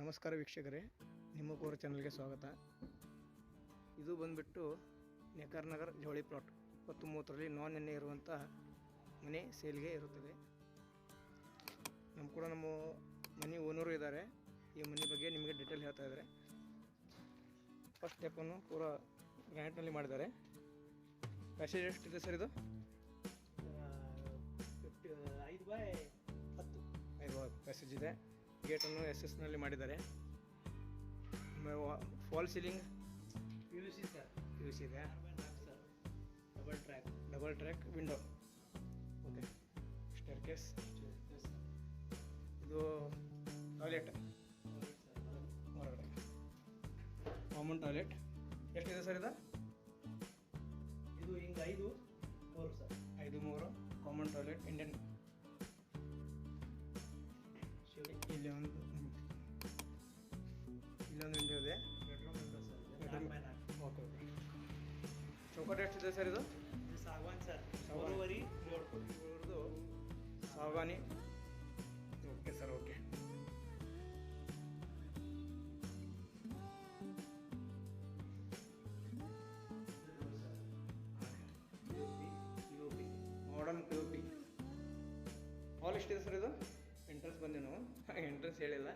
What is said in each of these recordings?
ನಮಸ್ಕಾರ ವೀಕ್ಷಕರೇ ನಿಮ್ಮ ಕೋರ್ ಚಾನಲ್ಗೆ ಸ್ವಾಗತ. ಇದು ಬಂದುಬಿಟ್ಟು ನೆಕಾರ್ ನಗರ್ ಜವಳಿ ಪ್ಲಾಟ್ ಇಪ್ಪತ್ತು ಮೂವತ್ತರಲ್ಲಿ ನಾನ್ ಎಣ್ಣೆ ಇರುವಂಥ ಮನೆ ಸೇಲ್ಗೆ ಇರುತ್ತದೆ. ನಮ್ಮ ಕೂಡ ನಮ್ಮ ಮನೆ ಓನರು ಇದ್ದಾರೆ ಈ ಮನೆ ಬಗ್ಗೆ ನಿಮಗೆ ಡೀಟೇಲ್ ಹೇಳ್ತಾ ಇದ್ದಾರೆ ಫಸ್ಟ್ ಸ್ಟೆಪ್ಪನ್ನು ಪೂರ ಗ್ರ್ಯಾಂಟ್ನಲ್ಲಿ ಮಾಡಿದ್ದಾರೆ. ಪ್ಯಾಸೇಜ್ ಎಷ್ಟಿದೆ ಸರ್ ಇದು? ಐದು ಬಾಯ್ ಹತ್ತು. ಐದು ಪ್ಯಾಸೇಜ್ ಇದೆ. ಗೇಟನ್ನು ಎಸ್ ಎಸ್ನಲ್ಲಿ ಮಾಡಿದ್ದಾರೆ. False ceiling U C sir U C ಇದೆ. Double track double track window okay staircase ಇದು ಟಾಯ್ಲೆಟ್ ಹೊರಗಡೆ. ಕಾಮನ್ ಟಾಯ್ಲೆಟ್ ಎಷ್ಟಿದೆ ಸರ್ ಇದು? ಇದು ಹಿಂಗೆ ಐದು ಮೂರು ಸರ್ ಐದು ಮೂರು. ಕಾಮನ್ ಟಾಯ್ಲೆಟ್ ಇಂಡಿಯನ್ ನಾಲ್ಕು ಬೈ ನಾಲ್ಕು ಓಕೆ ಓಕೆ ಚೌಕಟ್ ಎಷ್ಟಿದೆ ಸರ್ ಇದು ಇದು ಸಾಗವಾನ್ ಸರ್ ಸಾಗವಾನ್. ಮೂರುವರೆ ಏಳು ಕೋಟಿ ಇವ್ರದ್ದು ಸಾಗಾನಿ okay sir okay modern P U P hall ಎಷ್ಟಿದೆ ಸರ್ ಇದು ಎಂಟ್ರೆನ್ಸ್ ಬಂದೆ ನಾವು ಎಂಟ್ರೆನ್ಸ್ ಹೇಳಿಲ್ಲ.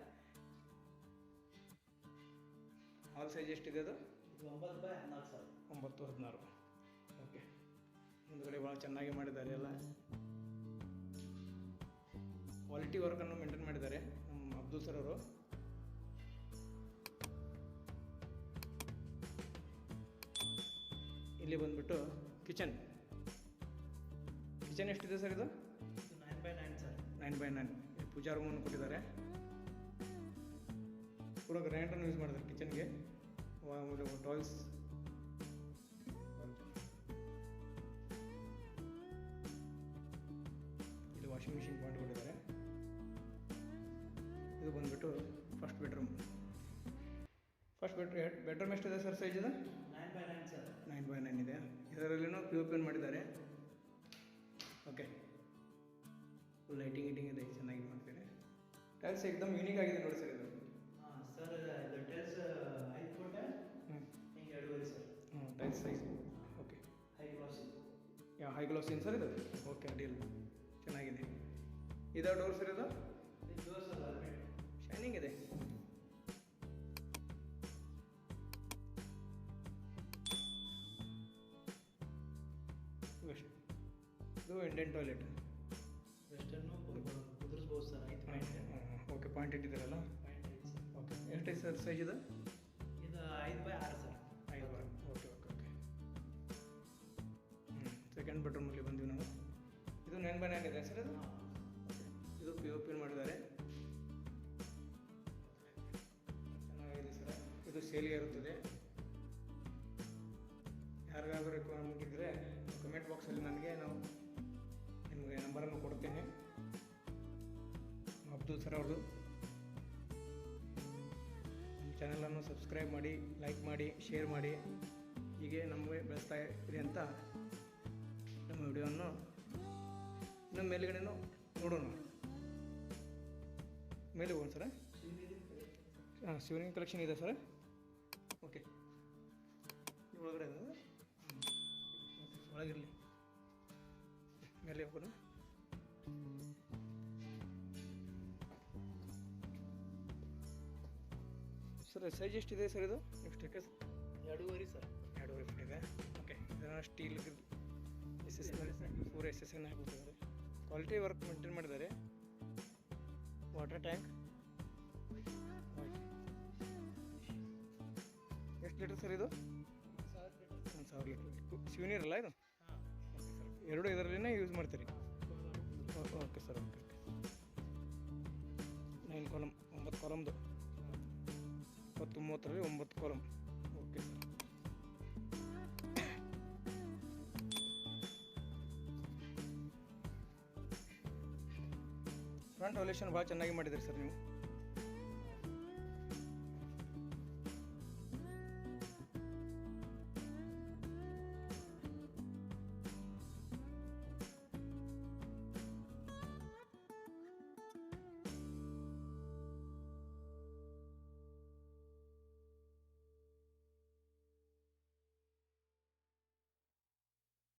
ಆಲ್ ಸೈಜ್ ಎಷ್ಟಿದೆ ಅದು? ಒಂಬತ್ತು ಬೈ ಹದಿನಾಲ್ಕು ಸರ್. ಒಂಬತ್ತು ಹದಿನಾರು. ಓಕೆ ಮುಂದುಗಡೆ ಭಾಳ ಚೆನ್ನಾಗಿ ಮಾಡಿದ್ದಾರೆ ಎಲ್ಲ. ಕ್ವಾಲಿಟಿ ವರ್ಕನ್ನು ಮೇಂಟೈನ್ ಮಾಡಿದ್ದಾರೆ ನಮ್ಮ ಅಬ್ದುಲ್ ಸರ್ ಅವರು. ಇಲ್ಲಿ ಬಂದ್ಬಿಟ್ಟು ಕಿಚನ್ ಕಿಚನ್ ಎಷ್ಟಿದೆ ಸರ್ ಇದು? Nine by nine sir. Nine by nine puja ರೂಮನ್ನು ಕೊಟ್ಟಿದ್ದಾರೆ ಪೂರ ಗ್ರೈಂಡರ್ನ ಯೂಸ್ ಮಾಡಿದ್ದಾರೆ ಕಿಚನ್ಗೆ ಟಾಯ್ಸ್ ಇಲ್ಲಿ ವಾಷಿಂಗ್ ಮಿಷಿನ್ ಪಾಯಿಂಟ್ ಕೊಟ್ಟಿದ್ದಾರೆ. ಇದು ಬಂದುಬಿಟ್ಟು first bedroom first bed bedroom ಎಷ್ಟಿದೆ ಸರ್ ಸೈಜ್ ಇದು? Nine by nine sir nine by nine ಇದೆ. ಇದರಲ್ಲಿನೂ ಪಿ ಒ ಮಾಡಿದ್ದಾರೆ. ಓಕೆ ಲೈಟಿಂಗ್ ಗಿಟಿಂಗ್ ಇದೆ ಟೈಲ್ಸ್ एकदम ಯೂನಿಕ್ ಆಗಿದೆ ನೋಡಿ ಸರ್ ಇದು. ಹಾಂ ಸರ್ ಇದು ಟೆಲ್ಸ್ ಐದು ಫೋಟ ಹಿಂಗೆ ಎರಡೂವರೆ ಸರ್. ಹ್ಞೂ tiles size okay high class yeah high glass ಏನು ಸರ್ ಇದು? ಓಕೆ ಅಡ್ಡಿಲ್ಲ. ಚೆನ್ನಾಗಿದೆ. ಇದು ಡೋರ್ ಸರ್ ಇದು? ಡೋರ್ ಸರ್ ಶೈನಿಂಗ್ ಇದೆ. ವೆಸ್ಟ್ ಇದು ಇಂಡಿಯನ್ ಟಾಯ್ಲೆಟ್ ವೆಸ್ಟರ್ನು ಕುದುರಿಸ್ಬೋದು ಸರ್ ಆಯ್ತು. ಓಕೆ ಪಾಯಿಂಟ್ ಇಟ್ಟಿದ್ದೀರಲ್ಲ? ಓಕೆ ಎಷ್ಟೈತೆ ಸರ್ ಸೈಜ್ ಇದು? ಇದು ಐದು ಬೈ ಆರು ಸರ್. ಐದು ಬಾರ್ ಓಕೆ ಓಕೆ ಓಕೆ. ಹ್ಞೂ ಸೆಕೆಂಡ್ ಬೆಡ್ರೂಮಲ್ಲಿ ಬಂದೀವಿ ನಾವು. ಇದು ನೈನ್ ಬೈ ನೈನ್ ಇದೆ ಸರ್ ಇದು ಇದು ಪಿ ಓ ಪಿ ಮಾಡಿದ್ದಾರೆ. ಚೆನ್ನಾಗಿದೆ ಸರ್. ಇದು ಸೇಲ್ಗೆ ಇರುತ್ತದೆ. ಸರ್ ಅವ್ರದ್ದು. ನಮ್ಮ ಚಾನಲನ್ನು ಸಬ್ಸ್ಕ್ರೈಬ್ ಮಾಡಿ, ಲೈಕ್ ಮಾಡಿ, ಶೇರ್ ಮಾಡಿ. ಹೀಗೆ ನಮಗೆ ಬೆಳೆಸ್ತಾ ಇರಿ ಅಂತ ನಮ್ಮ ವಿಡಿಯೋವನ್ನು ನಮ್ಮ ಮೇಲುಗಡೆನೂ ನೋಡೋಣ. ಮೇಲೆ ಹೋಗೋಣ ಸರ? ಹಾಂ ಶಿವಲಿಂಗ ಕಲೆಕ್ಷನ್ ಇದೆ ಸರ್. ಓಕೆ ಒಳಗಡೆ. ಒಳಗಿರಲಿ. ಮೇಲೆ ಹೋಗೋಣ. ಸರ್ ಸೈಜ್ ಎಷ್ಟಿದೆ ಸರ್ ಇದು ನೆಕ್ಸ್ಟ್ ಯಾಕೆ ಎರಡೂವರೆ ಸರ್ ಎರಡೂವರೆ ಫೀಟ್ ಇದೆ. ಓಕೆ ಇದನ್ನು steel S S four S S N ಹಾಕಿಬಿಟ್ಟಿದ್ದಾರೆ quality work maintain ಮಾಡಿದ್ದಾರೆ. ವಾಟರ್ ಟ್ಯಾಂಕ್ ಎಷ್ಟು ಲೀಟರ್ ಸರ್ ಇದು? ಒಂದು ಸಾವಿರ ಲೀಟರ್ ಸಿವಿನೀರ್ ಅಲ್ಲ ಇದು? ಎರಡು ಇದರಲ್ಲಿನೇ ಯೂಸ್ ಮಾಡ್ತೀರಿ. Okay sir okay okay. Nine column ಒಂಬತ್ತು ಕಾಲಮ್ದು ಇಪ್ಪತ್ತು ಮೂವತ್ತರಲ್ಲಿ ಒಂಬತ್ತು ಕಾಲಮ್ ಓಕೆ ಸರ್ ಫ್ರಂಟ್ ಹೊಲೇಷನ್ ಭಾಳ ಚೆನ್ನಾಗಿ ಮಾಡಿದ್ರಿ ಸರ್ ನೀವು.